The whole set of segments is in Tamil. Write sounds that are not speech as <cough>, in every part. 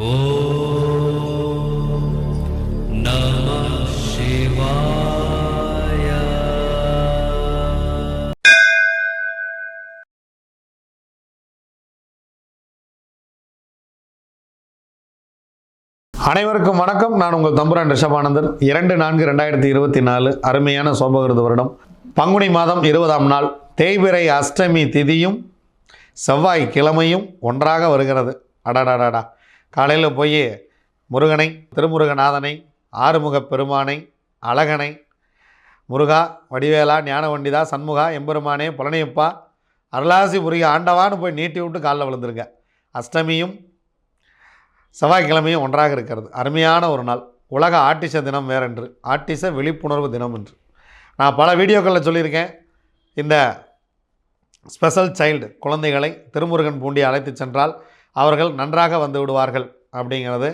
அனைவருக்கும் வணக்கம். நான் உங்கள் தம்புரான் ரிஷபானந்தர் இரண்டு நான்கு ரெண்டாயிரத்தி இருபத்தி நாலு அருமையான சோபகிருத வருடம். பங்குனி மாதம் இருபதாம் நாள் தேய்பிரை அஷ்டமி திதியும் செவ்வாய் கிழமையும் ஒன்றாக வருகிறது. அடாடாடாடா. காலையில் போய் முருகனை திருமுருகநாதனை ஆறுமுகப் பெருமானை அழகனை முருகா வடிவேலா ஞானவண்டிதா சண்முகா எம்பெருமானே புலனையப்பா அருளாசி முருகி ஆண்டவான்னு போய் நீட்டி விட்டு காலில் விழுந்துருங்க அஷ்டமியும் செவ்வாய்க்கிழமையும் ஒன்றாக இருக்கிறது. அருமையான ஒரு நாள். உலக ஆட்டிச தினம் வேறென்று. ஆட்டிச விழிப்புணர்வு தினம் என்று. நான் பல வீடியோக்களில் சொல்லியிருக்கேன். இந்த ஸ்பெஷல் சைல்டு குழந்தைகளை திருமுருகன் பூண்டி அழைத்து சென்றால் அவர்கள் நன்றாக வந்து விடுவார்கள் அப்படிங்கிறது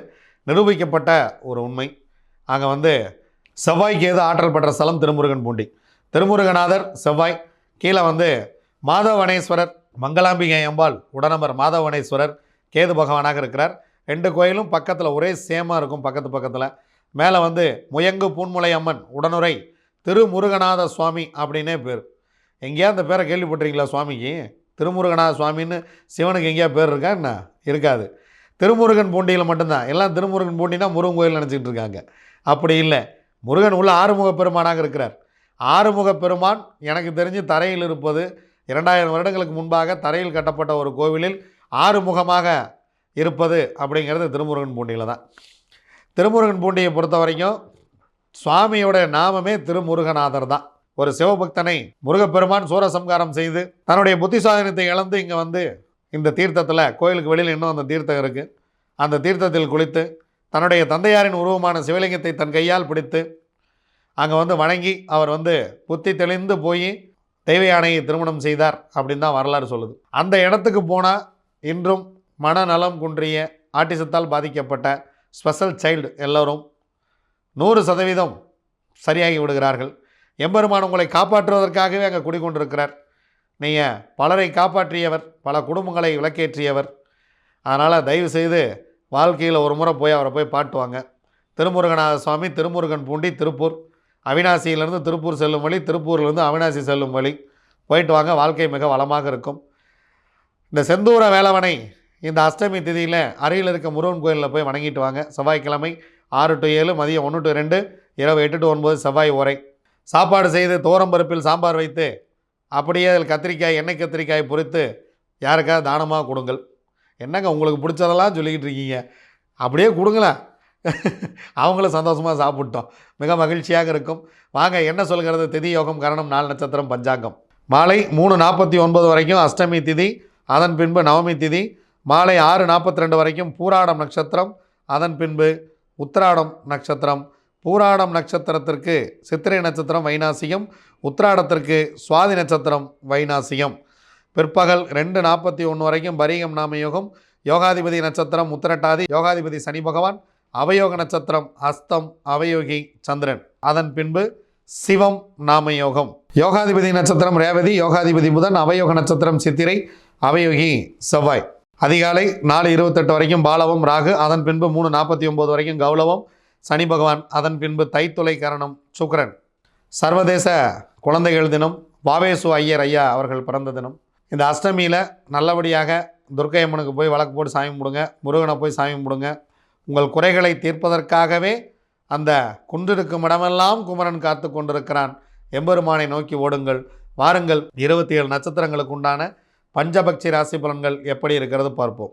நிரூபிக்கப்பட்ட ஒரு உண்மை. அங்கே வந்து செவ்வாய்க்கு கேது ஆற்றல் பெற்ற ஸ்தலம் திருமுருகன் பூண்டி. திருமுருகநாதர் செவ்வாய் கீழே வந்து மாதவனேஸ்வரர் மங்களாம்பிகை அம்பாள் உடனமர் மாதவனேஸ்வரர் கேது பகவானாக இருக்கிறார். ரெண்டு கோயிலும் பக்கத்தில் ஒரே சேமாக இருக்கும் பக்கத்து பக்கத்தில். மேலே வந்து முயங்கு பூன்முலை அம்மன் உடனுரை திருமுருகநாத சுவாமி அப்படின்னே பேர். எங்கேயா அந்த பேரை கேள்விப்பட்டிருக்கீங்களா சுவாமிக்கு? திருமுருகநாத சுவாமின்னு சிவனுக்கு எங்கேயா பேர் இருக்கா என்ன? இருக்காது. திருமுருகன் பூண்டியில் மட்டும்தான். எல்லாம் திருமுருகன் பூண்டினா முருகன் கோயில் நினச்சிக்கிட்டு இருக்காங்க. அப்படி இல்லை. முருகன் உள்ள ஆறுமுக பெருமானாக இருக்கிறார். ஆறுமுக பெருமான் எனக்கு தெரிஞ்சு தரையில் இருப்பது இரண்டாயிரம் வருடங்களுக்கு முன்பாக தரையில் கட்டப்பட்ட ஒரு கோவிலில் ஆறுமுகமாக இருப்பது அப்படிங்கிறது திருமுருகன் பூண்டியில் தான். திருமுருகன் பூண்டியை பொறுத்த வரைக்கும் சுவாமியோட நாமமே திருமுருகநாதர் தான். ஒரு சிவபக்தனை முருகப்பெருமான் சூரசம்காரம் செய்து தன்னுடைய புத்தி சுவாதீனத்தை இழந்து இங்கே வந்து இந்த தீர்த்தத்தில் கோயிலுக்கு வெளியில் இன்னும் அந்த தீர்த்தம் இருக்குது அந்த தீர்த்தத்தில் குளித்து தன்னுடைய தந்தையாரின் உருவமான சிவலிங்கத்தை தன் கையால் பிடித்து அங்கே வந்து வணங்கி அவர் வந்து புத்தி தெளிந்து போய் தெய்வ யானையை திருமணம் செய்தார் அப்படின்னு தான் வரலாறு சொல்லுது. அந்த இடத்துக்கு போனால் இன்றும் மனநலம் குன்றிய ஆட்டிசத்தால் பாதிக்கப்பட்ட ஸ்பெஷல் சைல்டு எல்லோரும் நூறு சதவீதம் சரியாகி விடுகிறார்கள். எம்பெருமான் உங்களை காப்பாற்றுவதற்காகவே அங்கே குடிக்கொண்டிருக்கிறார் நீங்கள் பலரை காப்பாற்றியவர் பல குடும்பங்களை விளக்கேற்றியவர். அதனால் தயவு செய்து வாழ்க்கையில் ஒரு முறை போய் அவரை போய் பாட்டுவாங்க திருமுருகநாத சுவாமி திருமுருகன் பூண்டி திருப்பூர். அவினாசியிலேருந்து திருப்பூர் செல்லும் வழி திருப்பூர்லேருந்து அவினாசி செல்லும் வழி. போயிட்டு வாங்க வாழ்க்கை மிக வளமாக இருக்கும். இந்த செந்தூர வேலவனை இந்த அஷ்டமி திதியில் அருகில் இருக்க முருகன் கோயிலில் போய் வணங்கிட்டு வாங்க. செவ்வாய்க்கிழமை ஆறு டு ஏழு மதியம் ஒன்று டு ரெண்டு இரவு எட்டு டு ஒன்பது செவ்வாய் உரை சாப்பாடு செய்து தோரம்பருப்பில் சாம்பார் வைத்து அப்படியே அதில் கத்திரிக்காய் எண்ணெய் கத்திரிக்காய் பொறித்து யாருக்காவது தானமாக கொடுங்கள். என்னங்க உங்களுக்கு பிடிச்சதெல்லாம் சொல்லிக்கிட்டு இருக்கீங்க? அப்படியே கொடுங்களேன். <laughs> அவங்களும் சந்தோஷமாக சாப்பிட்டோம். மிக மகிழ்ச்சியாக இருக்கும். வாங்க என்ன சொல்கிறது? திதி யோகம் கரணம் நாலு நட்சத்திரம் பஞ்சாங்கம். மாலை மூணு நாற்பத்தி ஒன்பது வரைக்கும் அஷ்டமி திதி அதன் பின்பு நவமி திதி. மாலை ஆறு நாற்பத்தி ரெண்டு வரைக்கும் பூராடம் நட்சத்திரம் அதன் பின்பு உத்திராடம் நட்சத்திரம். பூராடம் நட்சத்திரத்திற்கு சித்திரை நட்சத்திரம் வைநாசியம் உத்திராடத்திற்கு சுவாதி நட்சத்திரம் வைநாசியம் பிற்பகல் ரெண்டு நாற்பத்தி ஒன்று வரைக்கும் பரீகம் நாம யோகம் யோகாதிபதி நட்சத்திரம் உத்திரட்டாதி யோகாதிபதி சனி பகவான் அவயோக நட்சத்திரம் அஸ்தம் அவயோகி சந்திரன். அதன் பின்பு சிவம் நாம யோகம் யோகாதிபதி நட்சத்திரம் ரேவதி யோகாதிபதி புதன் அவயோக நட்சத்திரம் சித்திரை அவயோகி செவ்வாய். அதிகாலை நாலு இருபத்தெட்டு வரைக்கும் பாலவம் ராகு அதன் பின்பு மூணு நாற்பத்தி ஒம்பது வரைக்கும் கௌலவம் சனி பகவான் அதன் பின்பு தைத்துளை கரணம் சுக்கரன். சர்வதேச குழந்தைகள் தினம் வாவேசு ஐயர் ஐயா அவர்கள் பிறந்த தினம். இந்த அஷ்டமியில் நல்லபடியாக துர்க்கை அம்மனுக்கு போய் வழக்கு போட்டு சாமி கும்பிடுங்க முருகனை போய் சாமி கும்பிடுங்க. உங்கள் குறைகளை தீர்ப்பதற்காகவே அந்த குன்றிருக்கும் இடமெல்லாம் குமரன் காத்து கொண்டிருக்கிறான். எம்பெருமானை நோக்கி ஓடுங்கள் வாருங்கள். இருபத்தி ஏழு நட்சத்திரங்களுக்கு உண்டான பஞ்சபக்ஷி ராசி பலன்கள் எப்படி இருக்கிறது பார்ப்போம்.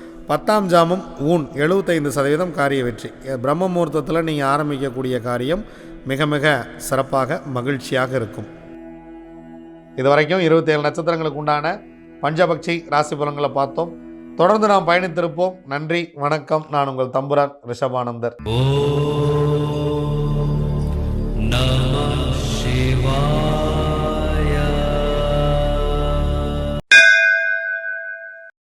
பத்தாம் ஜாமம் ஊன் எழுபத்தைந்து சதவீதம் காரிய வெற்றி. பிரம்ம முகூர்த்தத்தில் நீங்கள் ஆரம்பிக்கக்கூடிய காரியம் மிக மிக சிறப்பாக மகிழ்ச்சியாக இருக்கும். இது வரைக்கும் இருபத்தேழு நட்சத்திரங்களுக்கு உண்டான பஞ்சபக்ஷி ராசி பலன்களை பார்த்தோம். தொடர்ந்து நாம் பயணித்திருப்போம். நன்றி வணக்கம். நான் உங்கள் தம்புரான் ரிஷபானந்தர்.